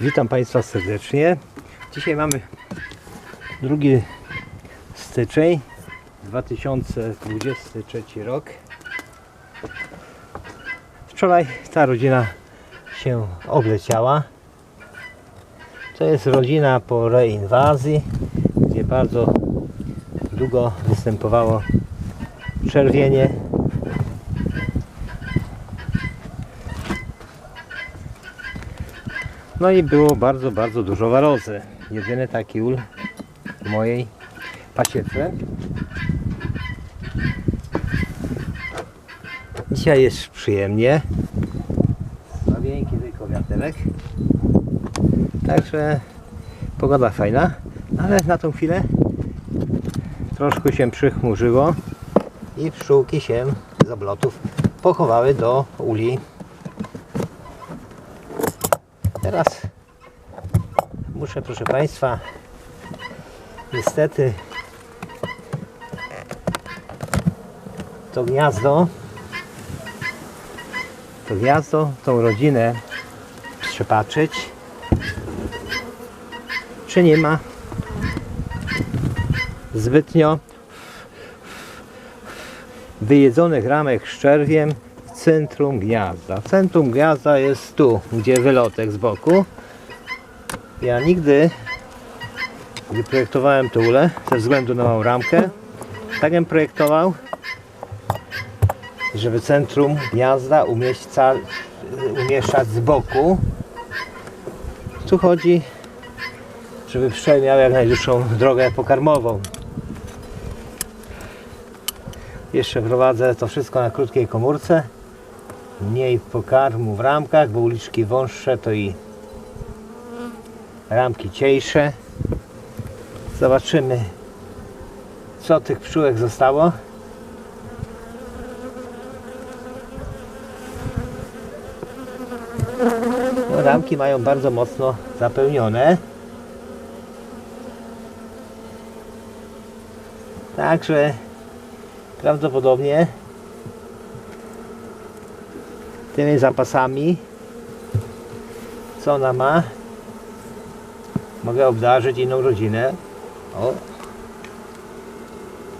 Witam Państwa serdecznie. Dzisiaj mamy 2 styczeń 2023 rok. Wczoraj ta rodzina się obleciała. To jest rodzina po reinwazji, gdzie bardzo długo występowało czerwienie. No i było bardzo, bardzo dużo warozy. Jedyny taki ul w mojej pasiece. Dzisiaj jest przyjemnie. Słabieńki tylko wiaterek. Także pogoda fajna, ale na tą chwilę troszkę się przychmurzyło i pszczółki się z oblotów pochowały do uli. Teraz muszę, proszę Państwa, niestety to gniazdo, to gniazdo, tą rodzinę przepatrzeć, czy nie ma zbytnio wyjedzonych ramek szczerwiem centrum gniazda. Centrum gniazda jest tu, gdzie wylotek z boku. Ja nigdy, gdy projektowałem tę ulę, ze względu na małą ramkę, tak bym projektował, żeby centrum gniazda umieszczać z boku. Tu chodzi, żeby pszczoły miały jak najdłuższą drogę pokarmową. Jeszcze prowadzę to wszystko na krótkiej komórce. Mniej pokarmu w ramkach, bo uliczki wąższe to i ramki cieńsze. Zobaczymy co tych pszczółek zostało. No, ramki mają bardzo mocno zapełnione. Także prawdopodobnie tymi zapasami. Co ona ma? Mogę obdarzyć inną rodzinę. O.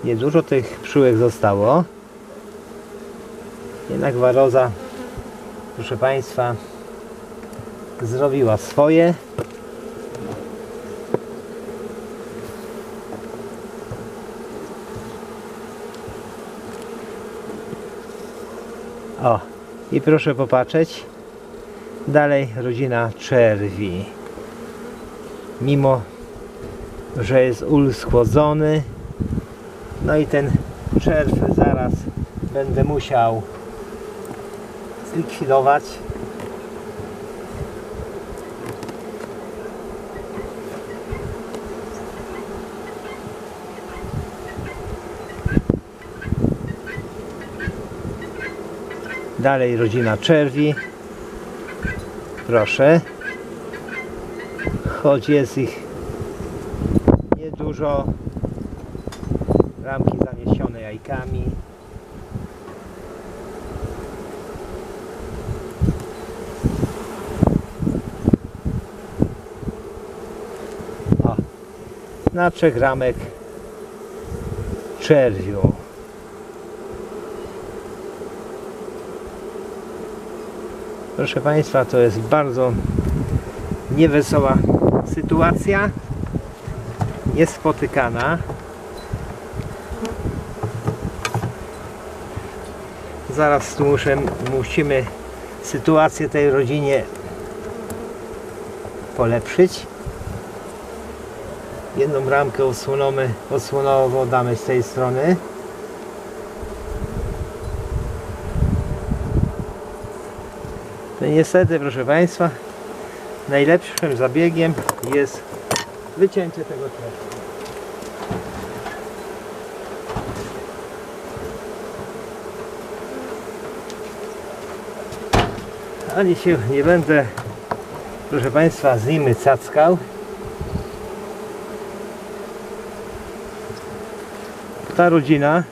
Niedużo tych pszczółek zostało. Jednak waroza proszę Państwa zrobiła swoje. O, i proszę popatrzeć. Dalej rodzina czerwi. Mimo, że jest ul schłodzony, no i ten czerw zaraz będę musiał zlikwidować. Dalej rodzina czerwi. Proszę. Choć jest ich niedużo. Ramki zaniesione jajkami. O, na trzech ramek czerwiu. Proszę Państwa, to jest bardzo niewesoła sytuacja, niespotykana. Zaraz tu muszę, musimy sytuację tej rodzinie polepszyć. Jedną ramkę osłonowo damy z tej strony. No niestety, proszę Państwa, najlepszym zabiegiem jest wycięcie tego drzewa. Ani się nie będę, proszę Państwa, z nimi cackał. Ta rodzina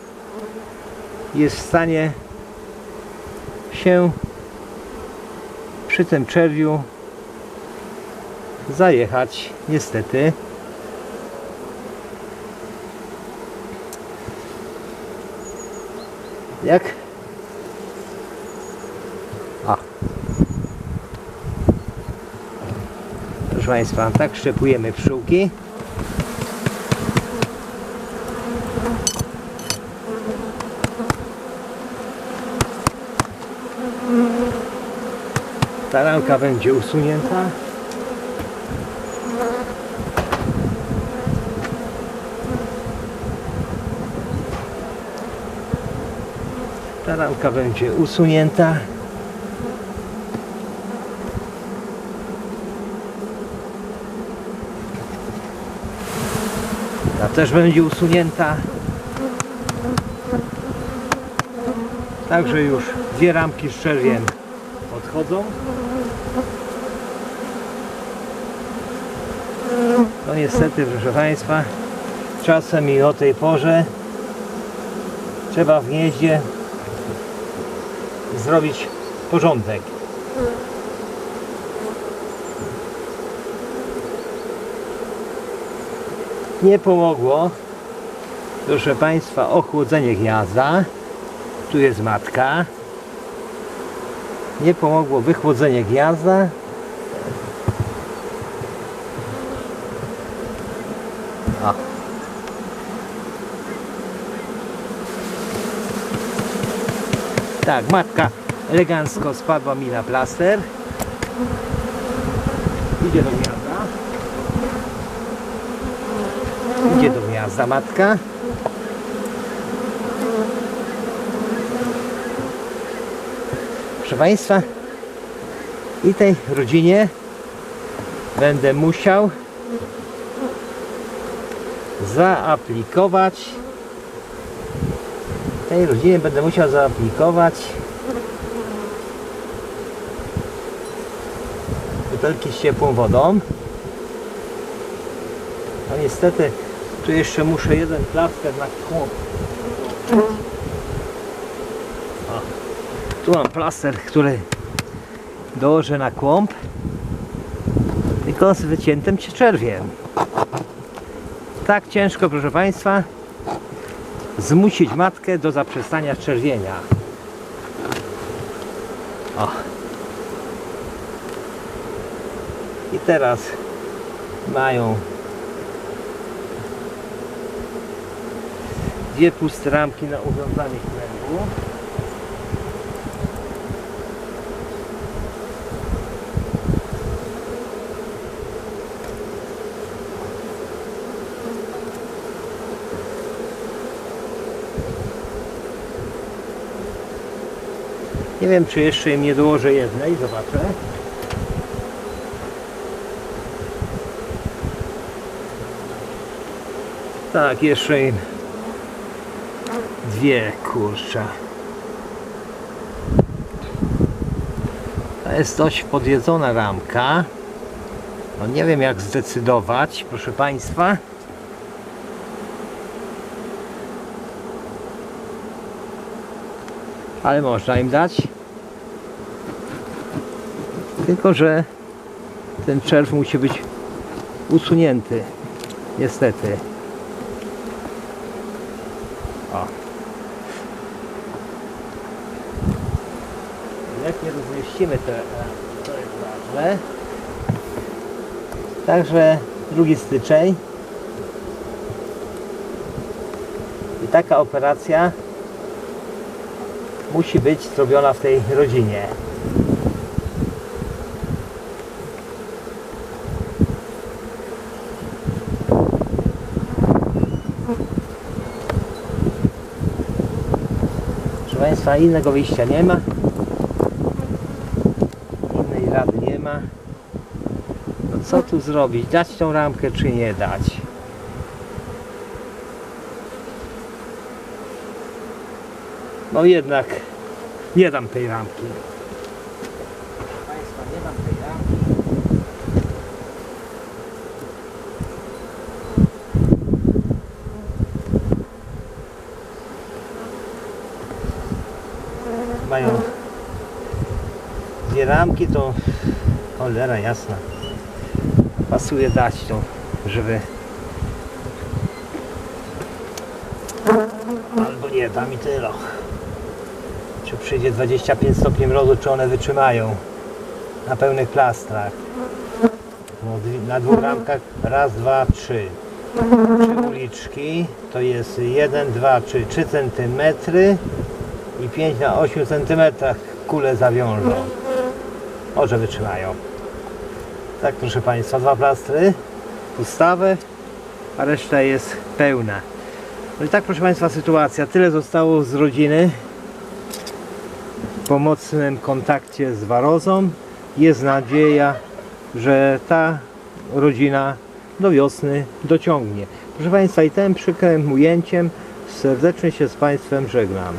jest w stanie się przy tym czerwiu. Zajechać niestety. Jak? A. Proszę Państwa tak szczepujemy pszczółki ta ramka będzie usunięta Ta ramka będzie usunięta. Ta też będzie usunięta. Także już dwie ramki z czerwiem odchodzą. Niestety, proszę Państwa, czasem i o tej porze trzeba w gnieździe zrobić porządek. Nie pomogło, proszę Państwa, ochłodzenie gniazda. Tu jest matka. Nie pomogło wychłodzenie gniazda. Tak, matka elegancko spadła mi na plaster. Idzie do gniazda. Idzie do gniazda matka. Proszę Państwa, i tej rodzinie będę musiał zaaplikować tej rodzinie będę musiał zaaplikować. Butelki z ciepłą wodą. A niestety tu jeszcze muszę jeden plaster na kłop tu mam plaster, który dołożę na kłąb. Tylko z wyciętym czerwiem tak ciężko proszę Państwa zmusić matkę do zaprzestania czerwienia. O. I teraz mają dwie puste ramki na uwiązanie kręgu. Nie wiem, czy jeszcze im nie dołożę jednej, zobaczę. Tak, jeszcze im dwie, kurczę. To jest dość podjedzona ramka. No nie wiem jak zdecydować, proszę Państwa. ale można im dać. Tylko, że ten czerw musi być usunięty. Niestety. O. Nie rozmieścimy te, to jest ważne. Także 2 styczeń. I taka operacja musi być zrobiona w tej rodzinie. Państwa, innego wyjścia nie ma. Innej rady nie ma. No co tu zrobić? Dać tą ramkę czy nie dać? No jednak nie dam tej ramki. Proszę Państwa, nie dam tej ramki. Mają dwie ramki, to cholera jasna. pasuje dać tu, żeby albo nie, da mi tyle. Czy przyjdzie 25 stopni mrozu, czy one wytrzymają na pełnych plastrach. No, na dwóch ramkach raz, dwa, trzy. Trzy uliczki to jest 1, 2, 3, 3 cm i 5 na 8 cm kule zawiążą. Może wytrzymają. Tak proszę Państwa, dwa plastry, ustawę, a reszta jest pełna. No i tak proszę Państwa sytuacja. Tyle zostało z rodziny w pomocnym kontakcie z warozą. Jest nadzieja, że ta rodzina do wiosny dociągnie. Proszę Państwa i tym przykrym ujęciem serdecznie się z Państwem żegnam.